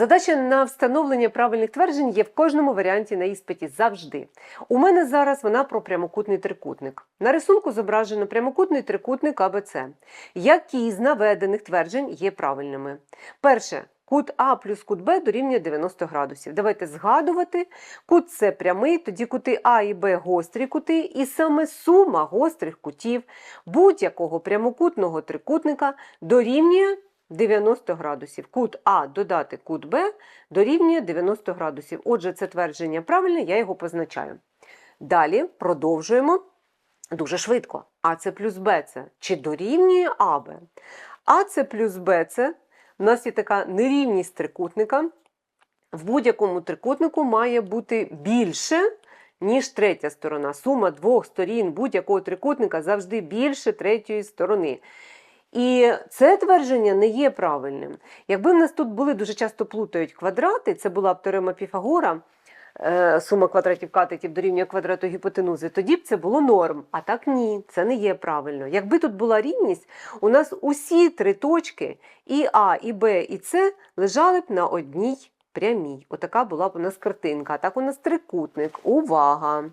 Задача на встановлення правильних тверджень є в кожному варіанті на іспиті завжди. У мене зараз вона про прямокутний трикутник. На рисунку зображено прямокутний трикутник АБЦ. Які з наведених тверджень є правильними? Перше. Кут А плюс кут Б дорівнює 90 градусів. Давайте згадувати. Кут С прямий, тоді кути А і Б гострі кути, і саме сума гострих кутів будь-якого прямокутного трикутника дорівнює 90 градусів. Кут А додати кут Б дорівнює 90 градусів. Отже, це твердження правильне, я його позначаю. Далі продовжуємо дуже швидко. АЦ плюс БЦ. Чи дорівнює АБ? АЦ плюс БЦ у нас є така нерівність трикутника. В будь-якому трикутнику має бути більше, ніж третя сторона. Сума двох сторін будь-якого трикутника завжди більше третьої сторони. І це твердження не є правильним. Якби в нас тут були дуже часто плутають квадрати, це була б теорема Піфагора, е, сума квадратів катетів дорівнює квадрату гіпотенузи, тоді б це було норм. А так ні, це не є правильно. Якби тут була рівність, у нас усі три точки, і А, і Б, і С, лежали б на одній прямій. Отака була б у нас картинка. А так у нас трикутник. Увага!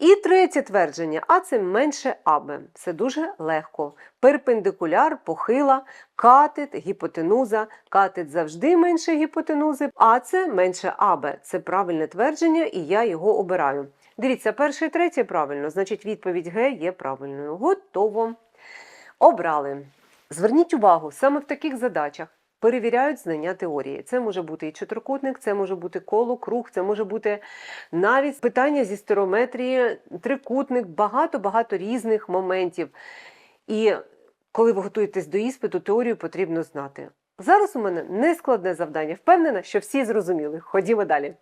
І третє твердження, а це менше АБ. Це дуже легко. Перпендикуляр, похила, катет, гіпотенуза. Катет завжди менше гіпотенузи, а це менше АБ. Це правильне твердження, і я його обираю. Дивіться, перше і третє правильно, значить відповідь Г є правильною. Готово. Обрали. Зверніть увагу, саме в таких задачах перевіряють знання теорії. Це може бути і чотирикутник, це може бути коло, круг, це може бути навіть питання зі стерометрії, трикутник, багато-багато різних моментів. І коли ви готуєтесь до іспиту, теорію потрібно знати. Зараз у мене нескладне завдання. Впевнена, що всі зрозуміли. Ходімо далі.